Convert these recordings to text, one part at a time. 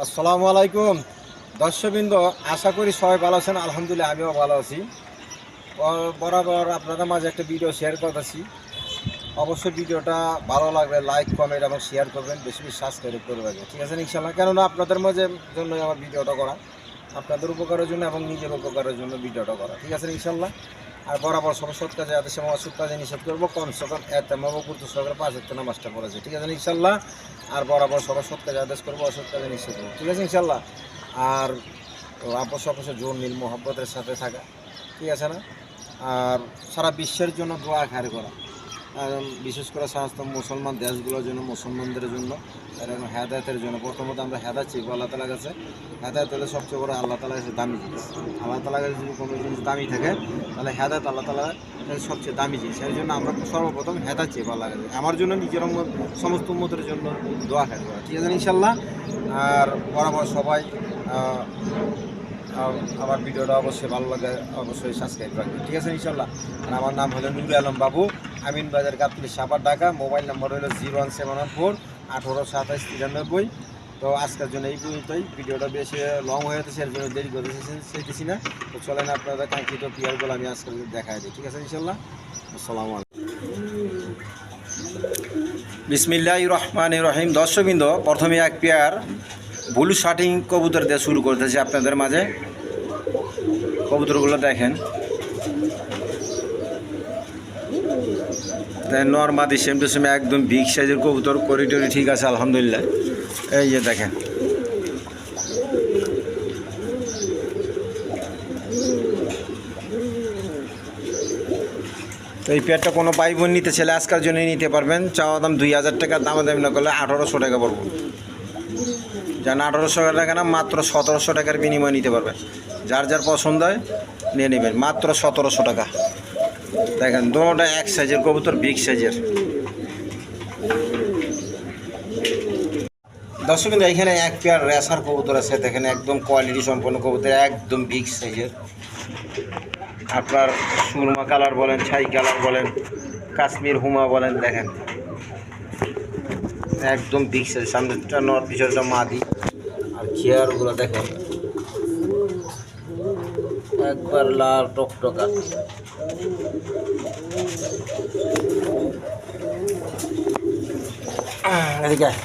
আসসালামু আলাইকুম। দর্শকবৃন্দ, আশা করি সবাই ভালো আছেন। আলহামদুলিল্লাহ, আমিও ভালো আছি। বরাবর আপনাদের মাঝে একটা ভিডিও শেয়ার করতেছি। অবশ্যই ভিডিওটা ভালো লাগলে লাইক কমেন্ট এবং শেয়ার করবেন। বেশি বেশি সাবস্ক্রাইব করবেন ঠিক আছে ইনশাল্লাহ কেননা আপনাদের মাঝে জন্য আমার ভিডিওটা করা। আপনাদের উপকারের জন্য এবং নিজের উপকারের জন্য ভিডিওটা করা। ঠিক আছে ইনশাল্লাহ আর বরাবর সব সৎ কাজে আদেশে আমার সৎ কাজে নিষেধ করব। কমসে কম এতে মাবো করতে সকালে পাঁচ একটা নামাজটা পড়েছে ঠিক আছে ইনশাল্লাহ? আর বরাবর সব সৎ কাজে আদেশ করব, অসৎ কাজে নিষেধ করব। ঠিক আছে ইনশাল্লাহ? আর আপস আপস জোর নীল মোহাব্বতের সাথে থাকা। ঠিক আছে না? আর সারা বিশ্বের জন্য দোয়া খারি করা। বিশেষ করে সমস্ত মুসলমান দেশগুলোর জন্য, মুসলমানদের জন্য এরকম হেদায়তের জন্য। প্রথমত আমরা হেদায়ত চাইব আল্লাহ তালা কাছে। হেদায়ত হলে সবচেয়ে বড় আল্লাহ তালা কাছে দামি জিনিস। আল্লাহ তালা কাছে যদি কোনো জিনিস দামি থাকে, তাহলে হেদায়ত আল্লাহ তালা সবচেয়ে দামি জিনিস। সেই জন্য আমরা সর্বপ্রথম হেদায়ত চাইব আল্লাহ কাছে। আমার জন্য, নিজের সমস্ত উন্মতের জন্য দোয়া করা ঠিক আছে ইনশাল্লাহ আর বরাবর সবাই আমার ভিডিওটা অবশ্যই ভালো লাগে, অবশ্যই সাবস্ক্রাইব রাখবেন। ঠিক আছে ইনশাল্লাহ আর আমার নাম হলো নুরুল আলম বাবু। আমিন বাজার গাতলি সাপার ঢাকা, মোবাইল নাম্বার হলো zero one seven one four আঠারো সাতাশ তিরানব্বই। তো আজকের জন্য এই পর্যন্তই। ভিডিওটা বেশি লং হয়ে যেতেছে এর জন্য দেরি করতে চাইতেছি না। তো চলেন আপনাদের কাঙ্ক্ষিত প্লেয়ারগুলো আমি আজকে দেখাই দিই। ঠিক আছে ইনশাল্লাহ আসসালামু আলাইকুম। বিসমিল্লাহ রহমান রহিম। দর্শকবৃন্দ, প্রথমে এক পেয়ার ব্লু শার্টিং কবুতর দিয়ে শুরু করতেছি আপনাদের মাঝে। কবুতরগুলো দেখেন। নর্মাদি সেম টু সেম একদম বিগ সাইজের কবুতর করিডোরি ঠিক আছে, আলহামদুলিল্লাহ। এই যে দেখেন। তো এই পেয়ারটা কোনো পাই বোন নিতে ছেলে আজকার জন্যই নিতে পারবেন। চাওয়া দাম দুই হাজার টাকা দাম দাম না করলে আঠারোশো টাকা পড়ব। যেন আঠারোশো টাকা না, মাত্র সতেরোশো টাকার বিনিময়ে নিতে পারবেন। যার যার পছন্দ হয়, নিয়ে নেবেন। মাত্র সতেরোশো টাকা। দেখেন, দুটোটা এক সাইজের কবুতর বিগ সাইজের দর্শক এখানে এক পেয়ার রেসার কবুতর আছে, দেখেন, একদম কোয়ালিটি সম্পন্ন কবুতর, একদম বিগ সাইজের আপনার সুরমা কালার বলেন, ছাই কালার বলেন, কাশ্মীর হুমা বলেন, দেখেন। একদম বিগ সাইজ সামনেটা নর পিছনটা মাদি। আর চেয়ারগুলো দেখেন। একবার লাল টকটকা। এদিকে আয়।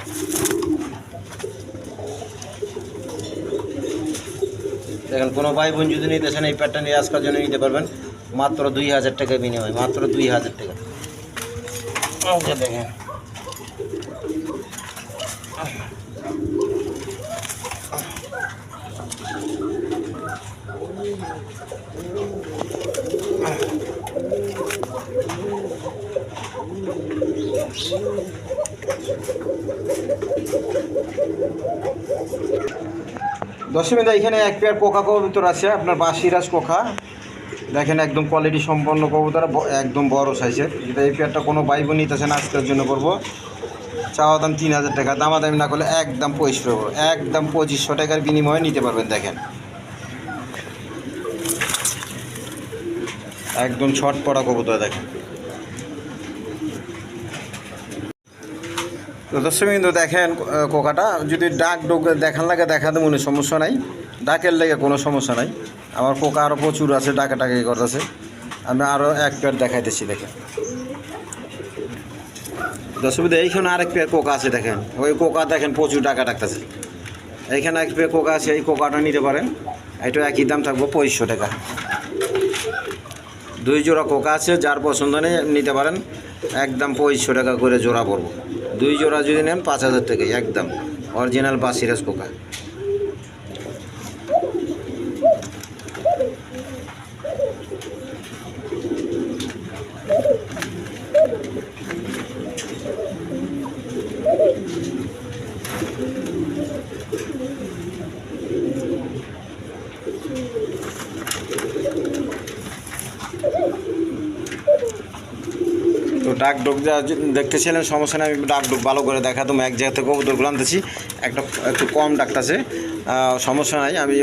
দেখেন, কোনো ভাই বোন যদি নিতে চান, এই প্যাডটা নিয়ে আজকের জন্য নিতে পারবেন। মাত্র দুই হাজার টাকা বিনিময়, মাত্র দুই হাজার টাকা। এই যে দেখেন। দশমীদা এখানে এক পেয়ার কোকা কবুতর আছে, আপনার বাসিরাজ কোকা দেখেন একদম কোয়ালিটি সম্পন্ন কবুতর একদম বড় সাইজের যেটা এই পেয়ারটা কোনো ভাই বোন না, আজকের জন্য করব চাওয়া দাম তিন হাজার টাকা, দামাদামি না করলে একদম পঁচিশশো একদম পঁচিশশো টাকার বিনিময়ে নিতে পারবেন, দেখেন। একদম ছট পড়া কবুতর, দেখেন। তো দর্শক কিন্তু দেখেন কোকাটা। যদি ডাক ডোক দেখান লাগে দেখাতে মনে সমস্যা নাই। ডাকের লেগে কোনো সমস্যা নাই। আমার কোকা আরও প্রচুর আছে, ডাকে টাকে করতেছে। আমি আরও এক পেয়ার দেখাইতেছি, দেখেন। দর্শক এইখানে আরেক পেয়ার কোকা আছে, দেখেন। ওই কোকা, দেখেন, প্রচুর ডাকা ডাকতেছে। এইখানে এক পেয়ার কোকা আছে, এই কোকাটা নিতে পারেন। এটা একই দাম থাকব, পঁচিশশো টাকা। দুই জোড়া কোকা আছে, যার পছন্দ নেই, নিতে পারেন। একদম পঁচিশশো টাকা করে জোড়া পড়ব। দুই জোড়া যদি নেন পাঁচ হাজার টাকাই একদম। অরিজিনাল বা সিরাজ ডাক ডোক দেখতেছিলেন, সমস্যা নেই, আমি ডাক ডোক ভালো করে দেখাতাম এক জায়গা থেকে কবুতরগুলো আনতেছি একটা একটু কম ডাকতেছে সমস্যা নাই, আমি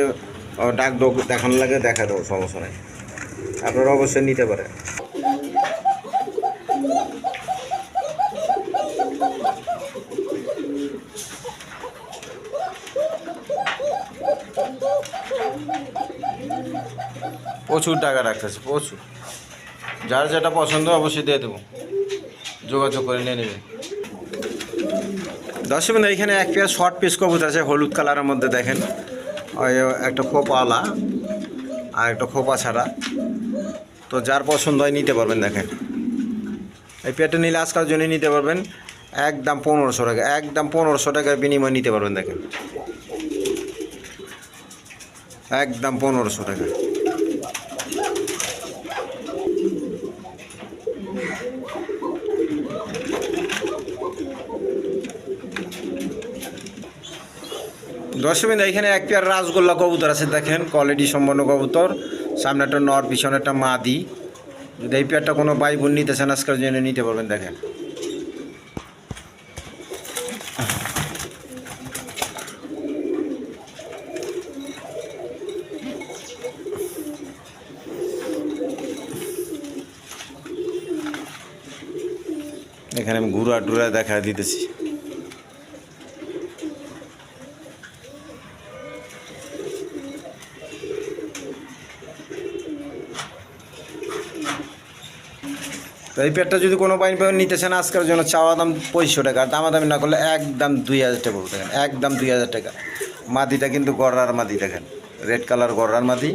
ডাক ডোক দেখানোর লাগে দেখা দেবো, সমস্যা নাই। আপনারা অবশ্যই নিতে পারেন। প্রচুর টাকা রাখতেছে, প্রচুর। যার যেটা পছন্দ, অবশ্যই দিয়ে দেবো। যোগাযোগ করে নিয়ে নেবে। দশ মিনিট এখানে এক পেয়ার শর্ট পিস কবুতর আছে, হলুদ কালারের মধ্যে দেখেন। একটা খোপাওয়ালা আর একটা খোপা ছাড়া। তো যার পছন্দ হয় নিতে পারবেন, দেখেন। এই পেয়ারটা নিলে আজকাল জন্য নিতে পারবেন, একদম পনেরোশো টাকা, একদম পনেরোশো টাকার বিনিময়ে নিতে পারবেন, দেখেন। একদম পনেরোশো টাকা। দশমিন এখানে এক পেয়ার রাজগোল্লা কবুতর আছে, দেখেন কোয়ালিটি সম্পন্ন কবুতর। সামনে একটা নর পিছনে একটা মাদি। যদি এই পেয়ারটা কোনো ভাই বোন নিতে চান, আজকের জন্য নিতে পারবেন, দেখেন। এখানে আমি ঘুরা টুরা দেখা দিতেছি। এই পেটটা যদি কোনো বাইন পাবেন নিতে চান আজকের জন্য চাওয়া দাম পঁচিশশো টাকা, আর দামাদামি না করলে একদম দুই হাজার টাকা পড়বে দেখেন একদম দুই হাজার টাকা। মাদিটা কিন্তু গড়ার মাদি, দেখেন, রেড কালার গড়ার মাদি।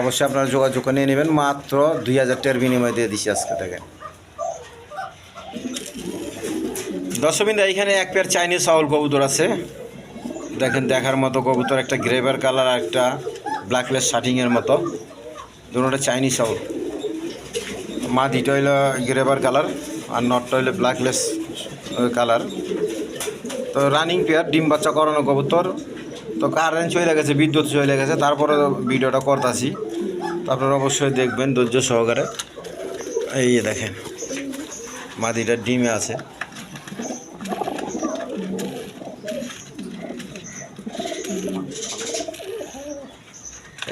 অবশ্যই আপনারা যোগাযোগ নিয়ে নেবেন, মাত্র দুই হাজার টাকার বিনিময় দিয়ে দিচ্ছি আজকে, দেখেন। দশমিন্দা এইখানে এক পেয়ার চাইনিজ চাউল কবুতর আছে। দেখেন, দেখার মতো কবুতর, একটা গ্রেভার কালার একটা ব্ল্যাকলেস শার্টিংয়ের মতো। দুটোটা চাইনিজ চাউল। মাদিটা হইল গ্রেভার কালার আর নটটা হইল ব্ল্যাকলেস কালার তো রানিং পেয়ার ডিম বাচ্চা করানো কবুতর তো কারেন্ট চলে গেছে, বিদ্যুৎ চলে গেছে তারপরে ভিডিওটা করতেছি তো আপনারা অবশ্যই দেখবেন ধৈর্য সহকারে। এই দেখেন মাদিটা ডিমে আছে।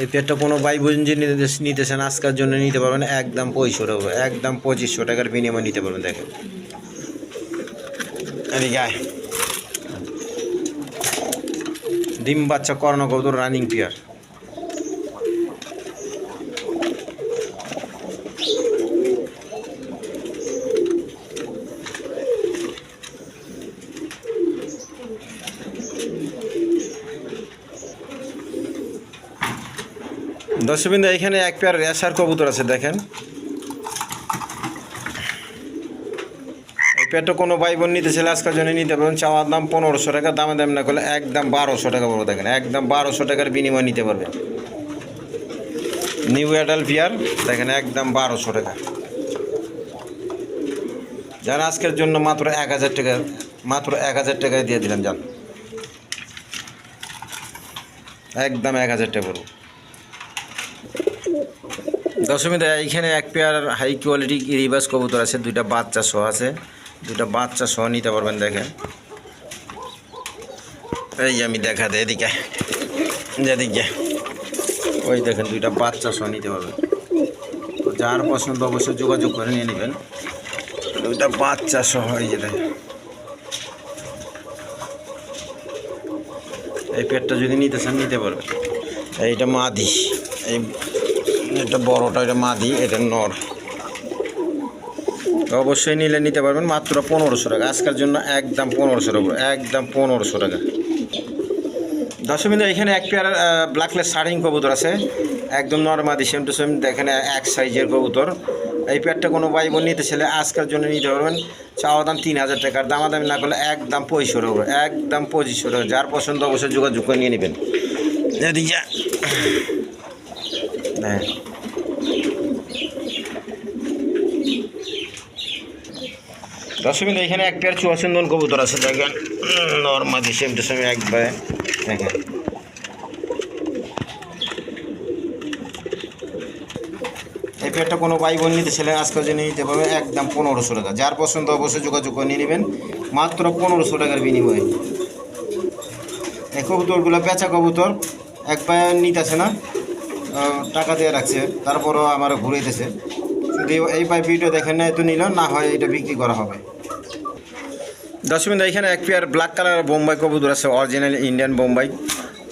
এই পেটটা কোনো বাই নিতে- নিতেছেন আজকের জন্য নিতে পারবেন একদম পঁয়শো টাকা একদম পঁচিশশো টাকার বিনিময়ে নিতে পারবেন দেখেন। আয়। ডিম বাচ্চা কর্ণ কত রানিং পিয়ার দর্শকবৃন্দ, এখানে এক পেয়ার রেশার কবুতর আছে, দেখেন। এই পেয়ারটা কোনো ভাই বোন নিতে ছেলে আজকের জন্য নিতে পারবেন। চাওয়ার দাম পনেরোশো টাকা, দামে দাম না করলে একদম বারোশো টাকা পড়বে, দেখেন। একদম বারোশো টাকার বিনিময় নিতে পারবে। নিউ অ্যাডাল পিয়ার দেখেন, একদম বারোশো টাকা। যান আজকের জন্য মাত্র এক হাজার টাকা, মাত্র এক হাজার টাকায় দিয়ে দিলাম যান। একদম এক হাজার টাকা পড়বে। দশমীতে এইখানে এক পেয়ার হাই কোয়ালিটি রিভার্স কবুতর আছে, দুইটা বাচ্চা সহ আছে। দুইটা বাচ্চা সহ নিতে পারবেন দেখেন। এই আমি দেখা দেয় এদিকে। যেদিকে। ওই দেখেন, দুইটা বাচ্চা সহ নিতে পারবেন। যার পছন্দ অবশ্যই যোগাযোগ করে নিয়ে নেবেন। দুইটা বাচ্চা সহ, এই যে দেখেন। এই পেটটা যদি নিতে চান, নিতে পারবেন। এইটা মাদি। এই এটা বড়টা, এটা মাদি, এটা নর। অবশ্যই নিলে নিতে পারবেন মাত্র পনেরোশো টাকা। আজকের জন্য একদম পনেরোশো টাকা একদম পনেরোশো টাকা। দশমিন এখানে এক পেয়ার ব্ল্যাকলেস শার্টিং কবুতর আছে। একদম নর্মাদি সেম টু সেম দেখেন, এক সাইজের কবুতর। এই পেয়ারটা কোনো ভাই বোন নিতে ছেলে আজকের জন্য নিতে পারবেন। চাওয়া দাম তিন হাজার টাকার দামাদামি না করলে একদম পঁচিশশো টাকা একদম পঁচিশশো টাকা যার পছন্দ অবশ্যই যোগাযোগ করে নিয়ে নেবেন। এদিকে হ্যাঁ। দশমিন এখানে এক পেয়ার চুয়াচন্দন কবুতর আছে, দেখেন। নর্মাদি সেম টু সেম একবারে, দেখেন। এই পেয়ারটা কোনো ভাই বোন নিতে ছেলে আজকের জন্য নিতে পারবে একদম পনেরোশো টাকা। যার পছন্দ অবশ্যই যোগাযোগ করে নিয়ে নেবেন, মাত্র পনেরোশো টাকার বিনিময়ে। এই কবুতরগুলো পেঁচা কবুতর এক পায়ে নিতেছে না? টাকা দিয়ে রাখছে। তারপরও আমার ঘুরে ঘুরাইতেছে যদি এই পাই ভিডিও দেখেন না তো নিল না হয় এটা বিক্রি করা হবে। দশমিন এখানে এক পেয়ার ব্ল্যাক কালার বোম্বাই কবুতর আছে অরিজিনাল ইন্ডিয়ান বোম্বাই।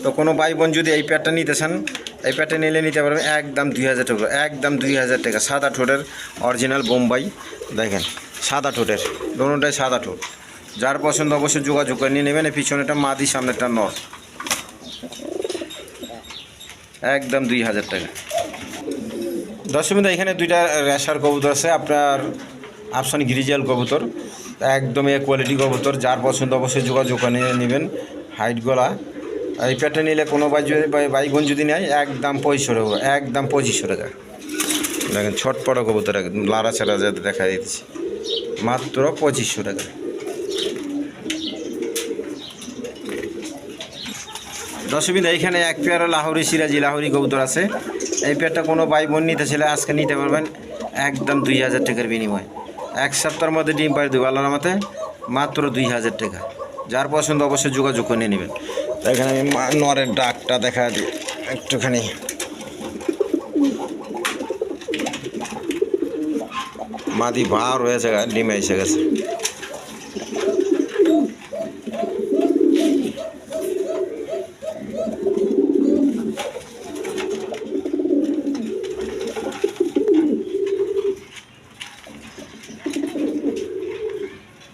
তো কোনো ভাই বোন যদি এই প্যাডটা নিতে চান, এই প্যাডটা নিলে নিতে পারবেন একদম দুই হাজার টাকা, একদম দুই হাজার টাকা, সাদা ঠোঁটের অরিজিনাল বোম্বাই। দেখেন, সাদা ঠোঁটের, দোনোটাই সাদা ঠোঁট। যার পছন্দ অবশ্যই যোগাযোগ করে নিয়ে নেবেন পিছনেটা মাদি সামনেটা নর। একদম দুই হাজার টাকা। দশমিদা এখানে দুইটা রেশার কবুতর আছে। আপনার আপসানি গ্রিজাল কবুতর, একদম এ কোয়ালিটি কবুতর। যার পছন্দ অবশ্যই যোগাযোগ করে নেবেন। হাইট গলা। এই প্যাটটা নিলে কোনো বাই যদি নেয়, একদম টাকা একদম পঁচিশশো টাকা দেখেন, ছটপট কবুতর, একদম লাড়া ছাড়া যাতে দেখা দিতেছি মাত্র পঁচিশশো টাকা দশমিদা এখানে এক পেয়ার লাহোরি, সিরাজি লাহোরি কবুতর আছে। এই পেয়ারটা কোনো ভাই বোন নিতে ছেলে আজকে নিতে পারবেন একদম দুই হাজার টাকার বিনিময়। এক সপ্তাহের মধ্যে ডিম পাড়ি দেবো আল্লাহর মতে মাত্র দুই হাজার টাকা। যার পছন্দ অবশ্যই যোগাযোগ করে নেবেন। এখানে আমি নরের ডাকটা দেখা একটুখানি। মাদি ভার হয়েছে ডিমে এসে গেছে।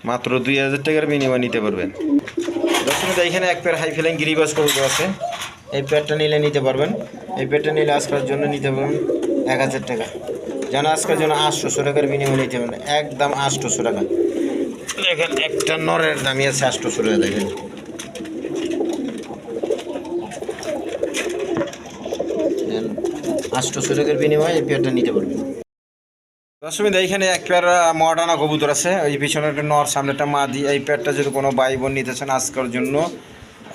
মাত্র দুই হাজার টাকার বিনিময় নিতে পারবেন। দর্শক এখানে এক পেয়ার হাই ফেলাইং গিরিবাস কবুতর আছে। এই পেয়ারটা নিলে নিতে পারবেন। এই পেয়ারটা নিলে আজকের জন্য নিতে পারবেন এক হাজার টাকা। যেন আজকের জন্য আটশোশো টাকার বিনিময় নিতে পারবেন। একদম আটশোশো টাকা। দেখেন, একটা নরের দামই আছে আটশোশো টাকা, দেখেন। আটশোশো টাকার বিনিময়ে এই পেয়ারটা নিতে পারবেন। দশমিদা এইখানে এক পেয়ার মডানা কবুতর আছে। ওই পিছনে একটা নর সামনে একটা মাদি। এই পেয়ারটা যদি কোনো ভাই বোন নিতে চান আজকের জন্য,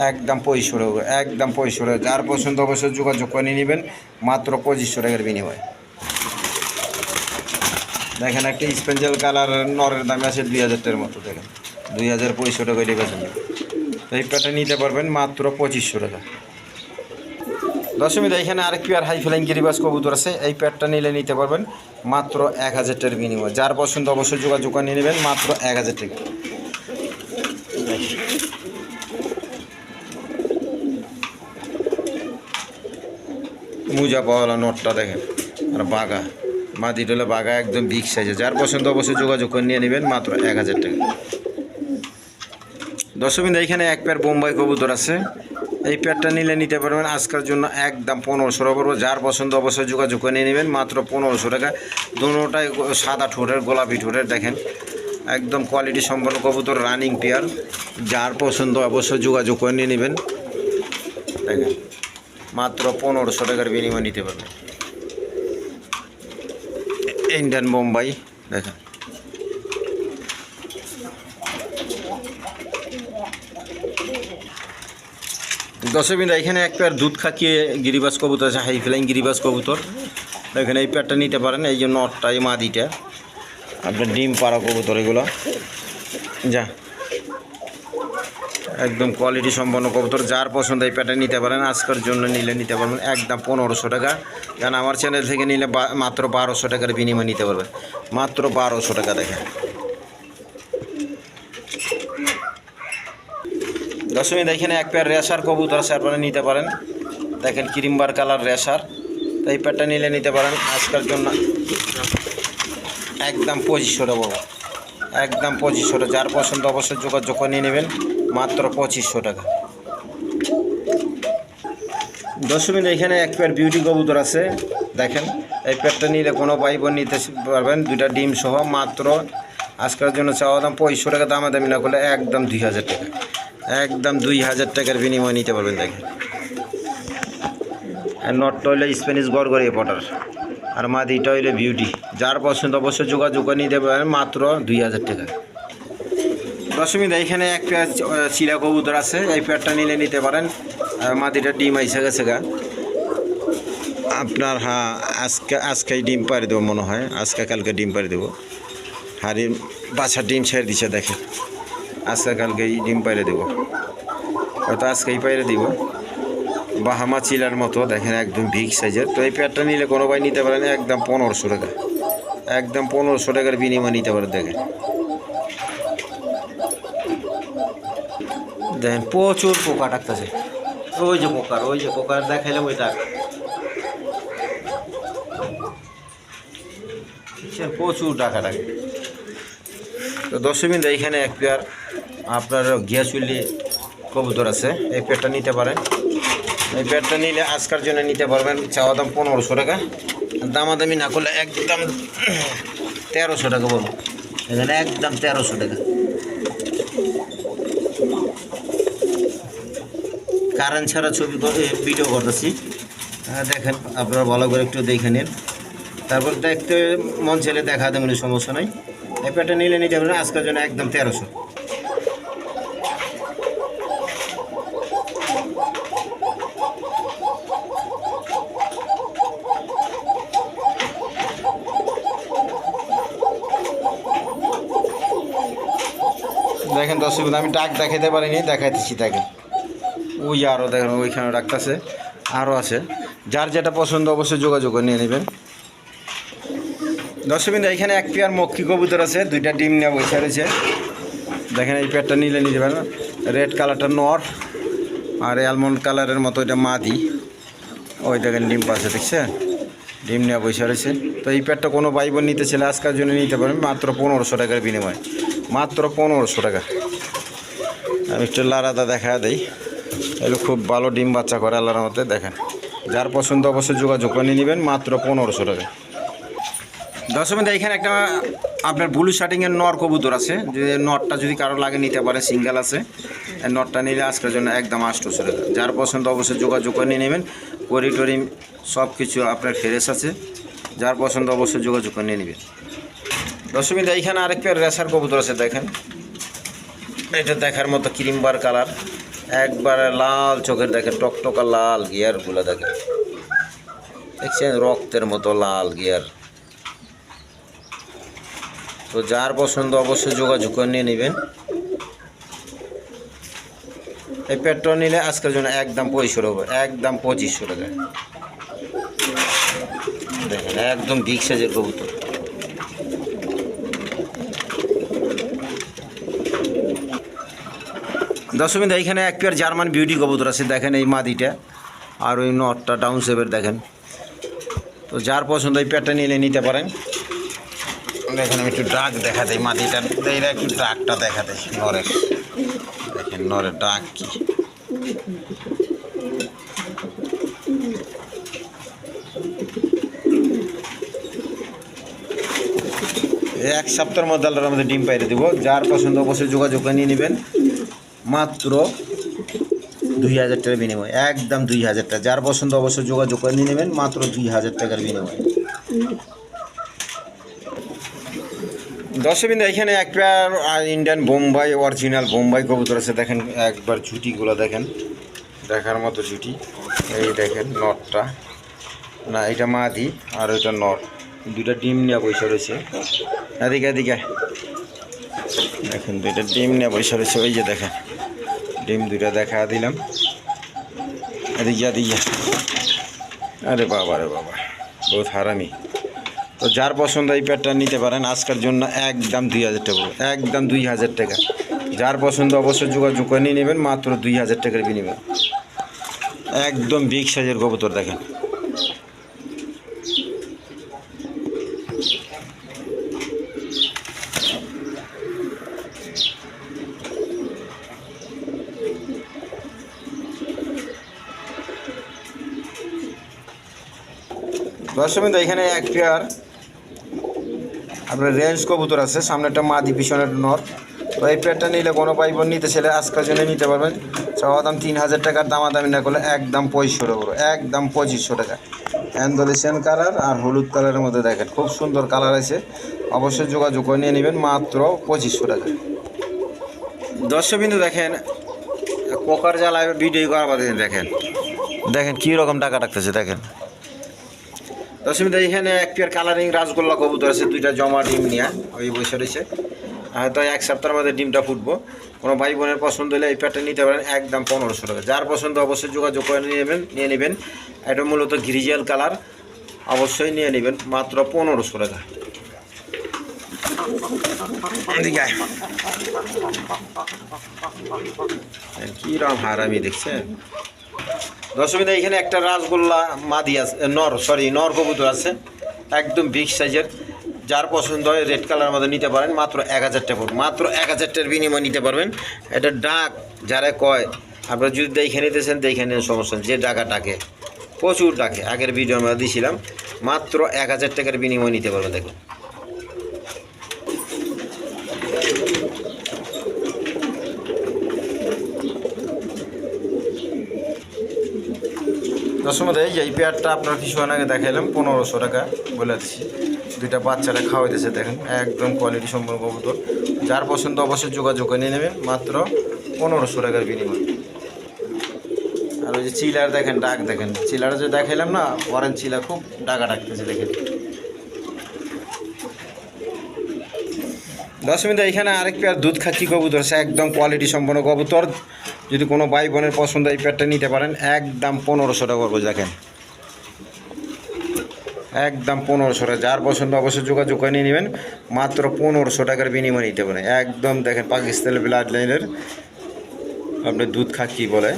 একদম পঁয়ষট্টি টাকা একদম পঁয়ষট্টি টাকা যার পছন্দ অবশ্যই যোগাযোগ করে নেবেন, মাত্র পঁচিশশো টাকার বিনিময়ে। দেখেন, একটা স্পেঞ্জেল কালার নরের দামে আছে দুই হাজার টাকার মতো, দেখেন। দুই হাজার পঁয়ষট্টি টাকা এই পেয়ারটা নিতে পারবেন মাত্র পঁচিশশো টাকা। দশমীতে এখানে আরেক পেয়ার হাই ফ্লাইং গিরিবাস কবুতর আছে। এই পেয়ারটা নিলে নিতে পারবেন মাত্র এক হাজার টাকার বিনিময়। যার পছন্দ অবশ্যই যোগাযোগ নিয়ে নেবেন, মাত্র এক হাজার টাকা। মুজা পাওয়ালা নোটটা দেখেন, আর বাগা মাদি ডলে বাগা একদম বিগ সাইজে যার পছন্দ অবশ্যই যোগাযোগ করে নিয়ে নেবেন, মাত্র এক হাজার টাকা। দশমিন এখানে এক পেয়ার বোম্বাই কবুতর আছে। এই প্যাডটা নিলে নিতে পারবেন আজকের জন্য একদম পনেরোশো টাকা পড়ব। যার পছন্দ অবশ্যই যোগাযোগ করে নিয়ে নেবেন। মাত্র পনেরোশো টাকা। দুটাই সাদা ঠোঁটের, গোলাপি ঠোঁটের, দেখেন। একদম কোয়ালিটি সম্পন্ন কবুতর রানিং পেয়ার যার পছন্দ অবশ্যই যোগাযোগ করে নিয়ে নেবেন। দেখেন, মাত্র পনেরোশো টাকার বিনিময় নিতে পারবেন। ইন্ডিয়ান বোম্বাই দেখেন। দশমিন এখানে এক পেয়ার দুধ খাকিয়ে গিরিবাস কবুতর আছে, হাই ফ্লাইং গিরিবাস কবুতর। এখানে এই পেয়ারটা নিতে পারেন, এই যে নটটা, এই মাদিটা। আপনার ডিম পাড়া কবুতর এগুলো। যা। একদম কোয়ালিটি সম্পন্ন কবুতর, যার পছন্দ এই প্যাটার্ন নিতে পারেন, আজকের জন্য নিলে নিতে পারবেন, একদম পনেরোশো টাকা। কারণ আমার চ্যানেল থেকে নিলে মাত্র বারোশো টাকার বিনিময় নিতে পারবেন। মাত্র বারোশো টাকা দেখেন। দশমী এখানে এক পেয়ার রেশার কবুতর আছে, আপনারা নিতে পারেন। দেখেন ক্রিমবার কালার রেশার তাই এই প্যাডটা নিলে নিতে পারেন। আজকের জন্য একদম পঁচিশশো টাকা বাবা একদম পঁচিশশো টাকা যার পছন্দ অবশ্যই যোগাযোগ করে নিয়ে নেবেন। মাত্র পঁচিশশো টাকা। দশমী এখানে এক পেয়ার বিউটি কবুতর আছে। দেখেন, এই পেয়ারটা নিলে কোনো বোন নিতে পারবেন। দুইটা ডিম সহ মাত্র আজকের জন্য চাওয়া দাম পঁচিশশো টাকা। দামে দামি না করলে একদম দুই হাজার টাকা। একদম দুই হাজার টাকার বিনিময় নিতে পারবেন দেখেন। আর নটটা হইলে স্প্যানিশ গড়গড়ে পটার। আর মাদিটা হইলে বিউটি যার পছন্দ অবশ্যই যোগাযোগ করে নিতে পারেন মাত্র দুই হাজার টাকা। দশমীতে এখানে এক পেয়ার চিরা কবুতর আছে। এই পেয়ারটা নিলে নিতে পারেন। মাদিটা ডিম আইসা গেছে গা আপনার হ্যাঁ আজকে, আজকেই ডিম পাড়ি দেবো মনে হয়। আজকে কালকে ডিম পাড়ি দেবো। হাড়ি বাচ্চা ডিম ছেড়ে দিছে দেখে আজকে কালকেই ডিম পাইরে দেবো। হয়তো আজকেই পাইরে দিব। বাহামা চিলার মতো, দেখেন একদম বিগ সাইজের তো এই পেয়ারটা নিলে কোনো ভাই নিতে পারেন একদম পনেরোশো টাকা। একদম পনেরোশো টাকার বিনিময় নিতে পারেন দেখেন। দেখেন প্রচুর পোকা ডাকতেছে। ওই যে পোকার, ওই যে পোকার দেখাইলাম ওই টাকা সে প্রচুর টাকা লাগে তো দশমিন এইখানে এক পেয়ার আপনার গিয়াচুলি কবুতর আছে। এই পেয়ারটা নিতে পারেন। এই পেয়ারটা নিলে আজকার জন্য নিতে পারবেন চাওয়া দাম পনেরোশো টাকা। দামাদামি না করলে একদম তেরোশো টাকা বলব। এখানে একদম তেরোশো টাকা। কারেন্ট ছাড়া ছবি ভিডিও করতেছি। আহ, দেখেন আপনারা ভালো করে একটু দেখে নিন। তারপর দেখতে মন ছেলে দেখা দেবেন সমস্যা নাই। এই প্যাটটা নিলে নিতে পারেন আজকের জন্য একদম তেরোশো। দেখেন দর্শক আমি ডাক দেখাতে পারিনি, দেখাইতেছি, দেখেন। ওই আরও দেখেন ওইখানে ডাকতেছে আরও আছে। যার যেটা পছন্দ অবশ্যই যোগাযোগ করে নিয়ে নেবেন। দর্শকবিন্দু এখানে এক পেয়ার মক্ষী কবুতর আছে, দুইটা ডিম নেওয়া বসে রয়েছে। দেখেন, এই পেয়ারটা নিলে নিতে পারেন রেড কালারটা নর আর অ্যালমন্ড কালারের মতো এটা মাদি। ওই দেখেন, ডিম পাশে দেখছে ডিম নেওয়া বসে রয়েছে। তো এই পেয়ারটা কোনো ভাই বোন নিতে ছেলে আজকের জন্য নিতে পারেন মাত্র পনেরোশো টাকার বিনিময়। মাত্র পনেরোশো টাকা। আমি একটু লারাদা দেখা দেই। এগুলো খুব ভালো ডিম বাচ্চা করে আল্লাহর মধ্যে দেখেন। যার পছন্দ অবশ্যই যোগাযোগ করে নেবেন মাত্র পনেরোশো টাকা। বন্ধু, এখানে একটা আপনার ব্লু শার্টিংয়ের নর কবুতর আছে। যে নটটা যদি কারও লাগে নিতে পারে সিঙ্গেল আছে। নটটা নিলে আজকের জন্য একদম আটশোশো টাকা। যার পছন্দ অবশ্যই যোগাযোগ করে নিয়ে নেবেন। করি সব কিছু আপনার ফ্রেশ আছে। যার পছন্দ অবশ্যই যোগাযোগ করে নিয়ে নেবেন। বন্ধু, এইখানে আরেক রেসার কবুতর আছে দেখেন। এটা দেখার মতো ক্রিমবার কালার। একবারে লাল চোখের দেখেন টকটকা লাল গিয়ারগুলো দেখেন দেখছেন? রক্তের মতো লাল গিয়ার তো যার পছন্দ অবশ্যই যোগাযোগ করে নিয়ে নেবেন। এই পেট্রোল নিলে আজকের জন্য একদম পঁয়ষট্টি হবে একদম পঁচিশশো টাকা। দেখেন, একদম বিগ সাইজের কবুতর। দশমিন এইখানে এক পেয়ার জার্মান বিউটি কবুতর আছে, দেখেন এই মাদিটা। আর ওই নটটা ডাউন সেভের দেখেন। তো যার পছন্দ এই পেয়ারটা নিলে নিতে পারেন। দেখেন একটু ডাক দেখা দেয় মাটিটা এইটা একটু ডাকটা দেখা দেয় নরের। দেখেন নরের ডাক কি। এক সপ্তাহের মধ্যে আল্লাহর মধ্যে ডিম পাইরে দেবো। যার পছন্দ অবশ্যই যোগাযোগ করে নিয়ে নেবেন। মাত্র দুই হাজার টাকার বিনিময়, একদম দুই হাজার টাকা। যার পছন্দ অবশ্যই যোগাযোগ করে নিয়ে নেবেন, মাত্র দুই হাজার টাকার বিনিময়। দর্শকবিন্দু এখানে এক pair Indian Bombay original Bombay কবুতর আছে। দেখেন, একবার ঝুটিগুলো দেখেন, দেখার মতো ঝুটি। এই দেখেন নটটা না, এটা মাদি, আর ওইটা নট দুইটা ডিম নিয়ে পয়সা রয়েছে। এদিকে এদিকে। দেখেন দুইটা ডিম নিয়ে পয়সা রয়েছে, ওই যে দেখেন। ডিম দুইটা দেখা দিলাম। এদিকে এদিকে আরে বাবা রে বাবা। বহুত হারামি। তো যার পছন্দ এই প্যাডটা নিতে পারেন, আজকের জন্য একদম দুই হাজার টাকা। একদম দুই হাজার টাকা। যার পছন্দ অবশ্যই যোগাযোগ করে নিয়ে নেবেন, মাত্র দুই হাজার টাকার বিনিময়। একদম বিগ সাইজের কবুতর দেখেন। দর্শক বিন্দু, এখানে এক পেয়ার আপনার রেঞ্জ কবুতর আছে সামনে একটা মাদি একটা নর তো এই পেয়ারটা নিলে কোনো পাইব নিতে ছেলে আজকের জন্য নিতে পারবেন। চাওয়া দাম তিন হাজার টাকার দামাদামি না করলে একদম পঁচিশশো টাকা একদম পঁচিশশো টাকা। অ্যান্ডোলেশিয়ান কালার আর হলুদ কালারের মধ্যে দেখেন খুব সুন্দর কালার আছে। অবশ্যই যোগাযোগ করে নিয়ে নেবেন মাত্র পঁচিশশো টাকা। দর্শকবিন্দু দেখেন পোকার জ্বালায় ভিডিও করার দেখেন। দেখেন কী রকম টাকা রাখতেছে দেখেন। দশমীতে এখানে এক পেয়ার কালারিং রাসগোল্লা কবুতর আছে, দুইটা জমা ডিম নিয়ে, ওই বসে রয়েছে। হয়তো এক সপ্তাহের মধ্যে ডিমটা ফুটবো। কোনো ভাই বোনের পছন্দ হলে এই পেয়ারটা নিতে পারেন, একদম পনেরোশো টাকা। যার পছন্দ অবশ্যই যোগাযোগ করে নিয়ে নেবেন নিয়ে নেবেন। এটা মূলত গ্রিজিয়াল কালার অবশ্যই নিয়ে নেবেন, মাত্র পনেরোশো টাকা। কী রকম হারামি দেখছেন? দশমীতে এখানে একটা রাসগোল্লা মাদি আছে নর সরি নর কবুতর আছে। একদম বিগ সাইজের যার পছন্দ হয় রেড কালার মধ্যে নিতে পারেন, মাত্র এক হাজার টাকা। মাত্র এক হাজার টাকার বিনিময় নিতে পারবেন। এটা ডাক যারা কয়, আপনারা যদি দেখে নিতেছেন, দেখে নিন সমস্যা যে ডাকা ডাকে, প্রচুর ডাকে। আগের ভিডিও আমরা দিয়েছিলাম মাত্র এক হাজার টাকার বিনিময় নিতে পারবেন, দেখুন। দশমতে এই যে এই পেয়ারটা আপনার কিছুক্ষণ আগে দেখাইলাম, পনেরোশো টাকা বলে দিচ্ছি দুইটা বাচ্চারা খাওয়াইতেছে, দেখেন, একদম কোয়ালিটি সম্পন্ন কবুতর। যার পছন্দ অবশ্যই যোগাযোগ নিয়ে নেবেন, মাত্র পনেরোশো টাকার বিনিময়। আর ওই যে চিলার দেখেন, ডাক দেখেন। চিলার যে দেখাইলাম না অরেঞ্জ চিলা খুব ডাকা ডাকতেছে দেখেন। দশ মিনিট এখানে আরেক পেয়ার দুধ খাকি কবুতর? আছে একদম কোয়ালিটি সম্পন্ন কবুতর। যদি কোনো ভাই বোনের পছন্দ এই পেয়ারটা নিতে পারেন, একদম পনেরোশো টাকা করব দেখেন। একদম পনেরোশো টাকা। যার পছন্দ অবশ্যই যোগাযোগ করে নিয়ে নেবেন। মাত্র পনেরোশো টাকার বিনিময় নিতে পারেন। একদম দেখেন পাকিস্তানের ব্লাড লাইনের আপনি দুধ খাকি বলে?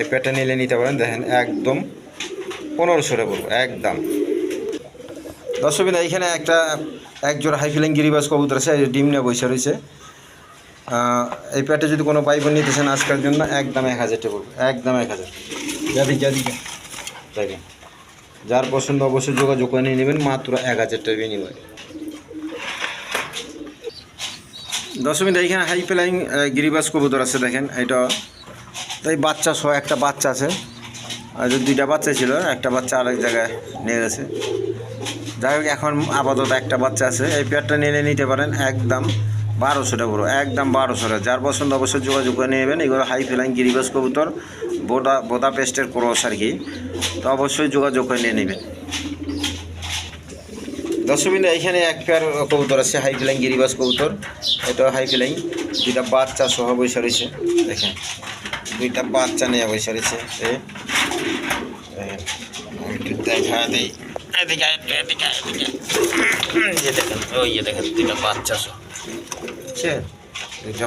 এই পেয়ারটা নিলে নিতে পারেন। দেখেন একদম পনেরোশো টাকা একদম। দর্শক এইখানে একটা একজোড়া হাই ফিলিং গিরিবাস কবুতর আছে ডিম নিয়ে বসে রয়েছে। এই প্যাটে যদি কোনো পাইপ নিতেছেন আজকের জন্য একদম এক হাজার টাকা পড়বে একদম এক হাজার যাদি যাদি দেখেন যার পছন্দ অবশ্যই যোগাযোগ করে নিয়ে নেবেন মাত্র এক হাজার টাকা বিনিময়। দশ মিনিট এইখানে হাই ফ্লাইং গিরিবাস কবুতর আছে দেখেন এটা তাই বাচ্চা সহ একটা বাচ্চা আছে। যে দুইটা বাচ্চা ছিল, একটা বাচ্চা আরেক জায়গায় নিয়ে গেছে। যাই হোক, এখন আপাতত একটা বাচ্চা আছে। এই পেয়ারটা নিয়ে নিতে পারেন একদম বারোশোটা পুরো একদম বারোশোটা। যার পছন্দ অবশ্যই যোগাযোগ করে নেবেন। এগুলো হাই ফ্লাইং গিরিবাস কবুতর, বোদা বোদা পেস্টের ক্রস আর কি। তো অবশ্যই যোগাযোগ করে নিয়ে নেবেন। দর্শকবিন্দু এইখানে এক পেয়ার কবুতর আছে, হাই ফ্লাইং গিরিবাস কবুতর। এটা হাই ফ্লাইং। দুইটা বাচ্চা সহ রয়েছে। দেখেন, দুইটা বাচ্চা নিয়ে আমি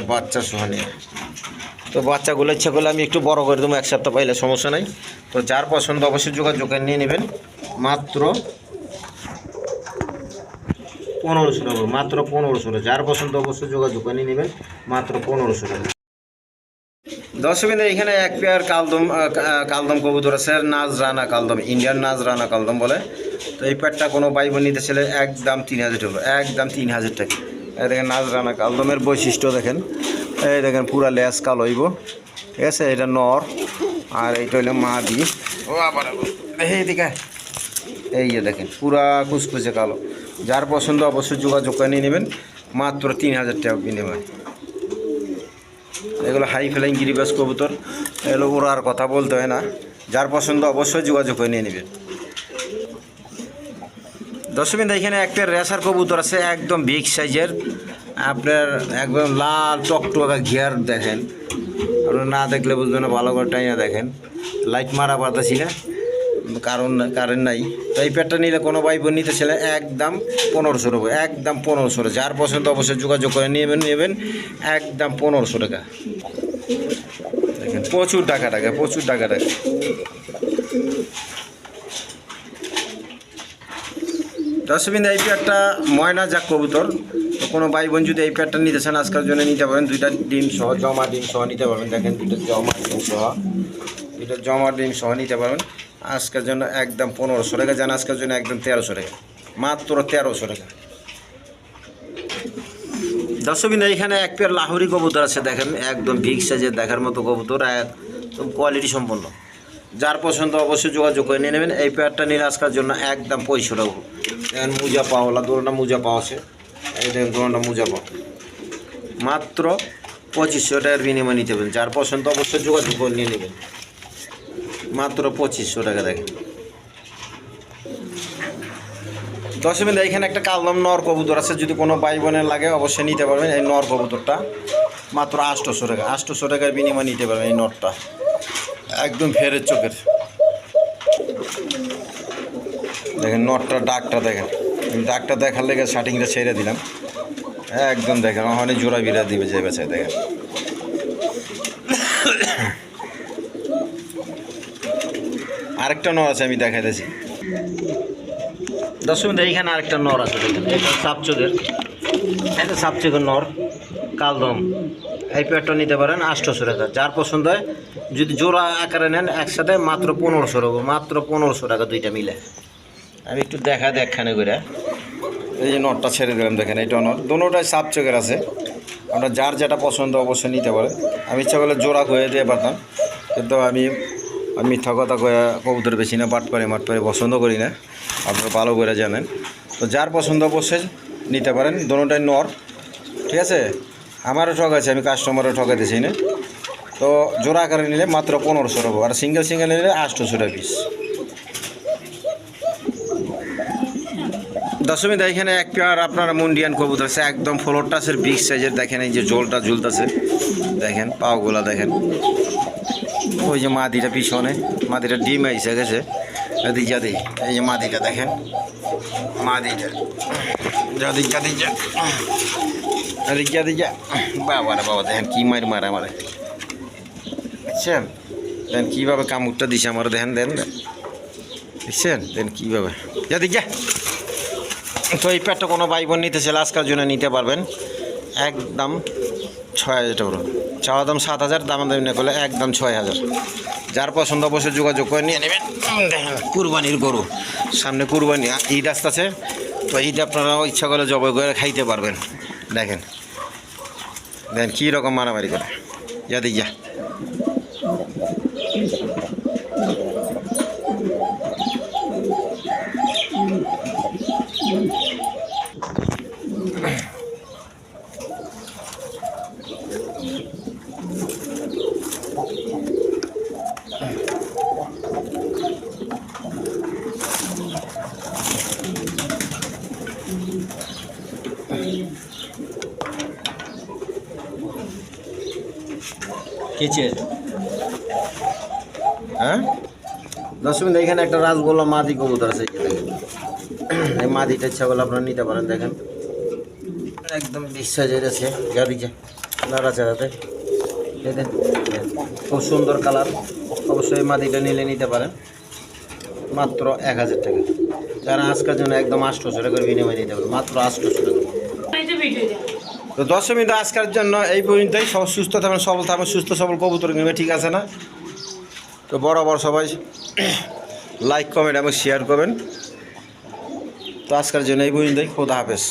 বাচ্চা সহ তো বাচ্চাগুলো ইচ্ছা করলে আমি একটু বড় করে দেবো এক সপ্তাহ পাইলে সমস্যা নাই তো যার পছন্দ অবশ্যই যোগাযোগ নিয়ে নেবেন মাত্র পনেরোশো টাকা মাত্র পনেরোশো টাকা যার পছন্দ অবশ্যই যোগাযোগ নিয়ে নেবেন মাত্র পনেরোশো টাকা দর্শকবিন্দু, এখানে এক পেয়ার কালদম কালদম কবুতর আছে নাজ রানা কালদম, ইন্ডিয়ান নাজ রানা কালদম বলে। তো এই পেয়ারটা কোনো ভাই বোন নিতে ছেলে একদম তিন হাজার টাকা, একদম তিন হাজার টাকা। এই দেখেন নাজ রানা কালদমের বৈশিষ্ট্য দেখেন। এই দেখেন পুরা লেস কালো হইব, ঠিক আছে? এটা নর, আর এইটা হইল মাদি। ও আবার এইদিকে আয়। এই যে দেখেন, পুরা কুচকুচে কালো। যার পছন্দ অবশ্যই যোগাযোগ করে নিয়ে নেবেন, মাত্র তিন হাজার টাকা বিনিময়। এগুলো হাই ফ্লাইং গিরিবাস কবুতর। এগুলো ওরা আর কথা বলতে হয় না। যার পছন্দ অবশ্যই যোগাযোগ করে নিয়ে নেবেন দশমিন এখানে একটা রেসার কবুতর আছে, একদম বিগ সাইজের আপনার একদম লাল টকটকা ঘিয়ার দেখেন। আপনার না দেখলে বুঝবেন না, ভালো করে টাইনা দেখেন। লাইট মারা পাতাছি না। কারণ কারেন্ট নাই। তো এই প্যাডটা নিলে কোনো ভাই বোন নিতে ছেলে একদম পনেরোশো টাকা, একদম পনেরোশো টাকা। যার পছন্দ অবশ্যই যোগাযোগ করে নেবেন নেবেন, একদম পনেরোশো টাকা। দেখেন, প্রচুর টাকা টাকা, প্রচুর টাকা টাকা। দশবিন এই প্যাডটা ময়না যাক কবুতর। তো কোনো ভাই বোন যদি এই প্যাডটা নিতে চান, আজকের জন্য নিতে পারেন। দুইটা ডিম সহ, জমা ডিম সহ নিতে পারবেন। দেখেন দুটো জমা ডিম সহ দুটো জমা ডিম সহ নিতে পারবেন। আজকের জন্য একদম পনেরোশো টাকা। যান আজকের জন্য একদম তেরোশো টাকা। মাত্র তেরোশো টাকা। দর্শকবিন্দু এখানে এক পেয়ার লাহোরি কবুতর আছে, দেখেন, একদম বিগ সাইজের দেখার মতো কবুতর, একদম কোয়ালিটি সম্পন্ন। যার পছন্দ অবশ্যই যোগাযোগ করে নিয়ে নেবেন। এই পেয়ারটা নিলে আজকের জন্য একদম পঁয়ষট্টি টাকা। দেখেন, মুজা পাওয়ালা দুটা মুজা পাওয়া আছে। এই দেখেন দুটা মুজা পাওয়া। মাত্র পঁচিশশো টাকার বিনিময় নিতে পারেন। যার পছন্দ অবশ্যই যোগাযোগ করে নিয়ে নেবেন। মাত্র পঁচিশশো টাকা দেখেন। দশমিন এখানে একটা কালদম নর কবুতর আছে। যদি কোনো ভাই বোনের লাগে, অবশ্যই নিতে পারবেন এই নর কবুতরটা। মাত্র আটশোশো টাকা, আটশোশো টাকার বিনিময় নিতে পারবেন এই নরটা। একদম ফেরের চোখের। দেখেন নটটা ডাকটা দেখেন। ডাকটা দেখার লেগে শার্টিংটা ছেড়ে দিলাম। একদম দেখেন ওখানে জোড়া বিড়া দিবে যে বেচায়, দেখেন। আরেকটা নর আছে, আমি দেখাইতেছি। মিনিট এইখানে আরেকটা নর আছে, দেখেন, এটা সাপচোদের এটা সাপচোদের নর, কালদম। এই পেয়ারটা নিতে পারেন আটশোশো টাকা। যার পছন্দ হয়, যদি জোড়া আকারে নেন একসাথে, মাত্র পনেরোশো টাকা, মাত্র পনেরোশো টাকা দুইটা মিলে। আমি একটু দেখা দেখখানে করে এই যে নটটা ছেড়ে দিলাম, দেখেন, এইটা নট দুটোটাই সাপ চোখের আছে। আমরা যার যেটা পছন্দ, অবশ্যই নিতে পারে আমি ইচ্ছা করলে জোড়া হয়ে দিয়ে পারতাম, কিন্তু আমি আমি মিথ্যা কথা কবুতর বেশি না বাট পারে মাঠ পারে পছন্দ করি না। আপনারা ভালো করে জানেন। তো যার পছন্দ অবশ্যই নিতে পারেন দুটোটাই নর, ঠিক আছে? আমারও ঠক আছে, আমি কাস্টমারও ঠকাইতেছি না। তো জোড়া আকারে নিলে মাত্র পনেরোশো টাকা আর সিঙ্গেল সিঙ্গেল নিলে আটশোশো টাকা পিস দশমী এখানে এক পেয়ার আপনার মুন্ডিয়ান কবুতর আছে, একদম ফ্লোর টাচের বিগ সাইজের দেখেন এই যে জলটা ঝুলতেছে। দেখেন, পাওগুলা দেখেন। ওই যে মাদিটা পিছনে, মাদিটা ডিম আইসে গেছে। যদি যাদি এই যে মাদিটা দেখেন। মাদিটা। যাদি বাবা রে বাবা, দেখেন কি মার মারে আমারে। দেখেন কীভাবে দিছে আমার, দেখেন দেন দেখছেন? দেন কীভাবে। তো এই প্যাডটা কোনো ভাই বোন নিতে আজকের জন্য নিতে পারবেন। একদম ছয় হাজার টাকা চাওয়া দাম সাত হাজার, দাম দাম না করলে একদম ছয় হাজার। যার পছন্দ অবশ্যই যোগাযোগ করে নিয়ে নেবেন। দেখেন, কুরবানির গরু। সামনে কুরবানি ঈদ আসতেছে। তো ঈদ আপনারা ইচ্ছা করলে জবাই করে খাইতে পারবেন। দেখেন। দেখেন কী রকম মারামারি করে। যা দিক যা। কেচে হ্যাঁ? দশ এখানে একটা রাসগোল্লা মাদি কবুতর আছে, এই মাদিটা করলে আপনারা নিতে পারেন, দেখেন। একদম বিশ্বাসের আছে গাড়ি যা নাড়াচাড়াতে দেখেন, খুব সুন্দর কালার। অবশ্যই মাদিটা নিলে নিতে পারেন। মাত্র এক হাজার টাকা। যারা আজকের জন্য একদম টাকা করে বিনিময় নিতে পারেন মাত্র টাকা। তো দশ মিনিট আজকের জন্য এই পর্যন্তই। সব সুস্থ থাকবেন, সবল থাকবেন, সুস্থ সবল কবুতর কিনবে, ঠিক আছে না? তো বরাবর সবাই লাইক কমেন্ট এবং শেয়ার করবেন। তো আজকের জন্য এই পর্যন্তই, খোদা হাফেজ।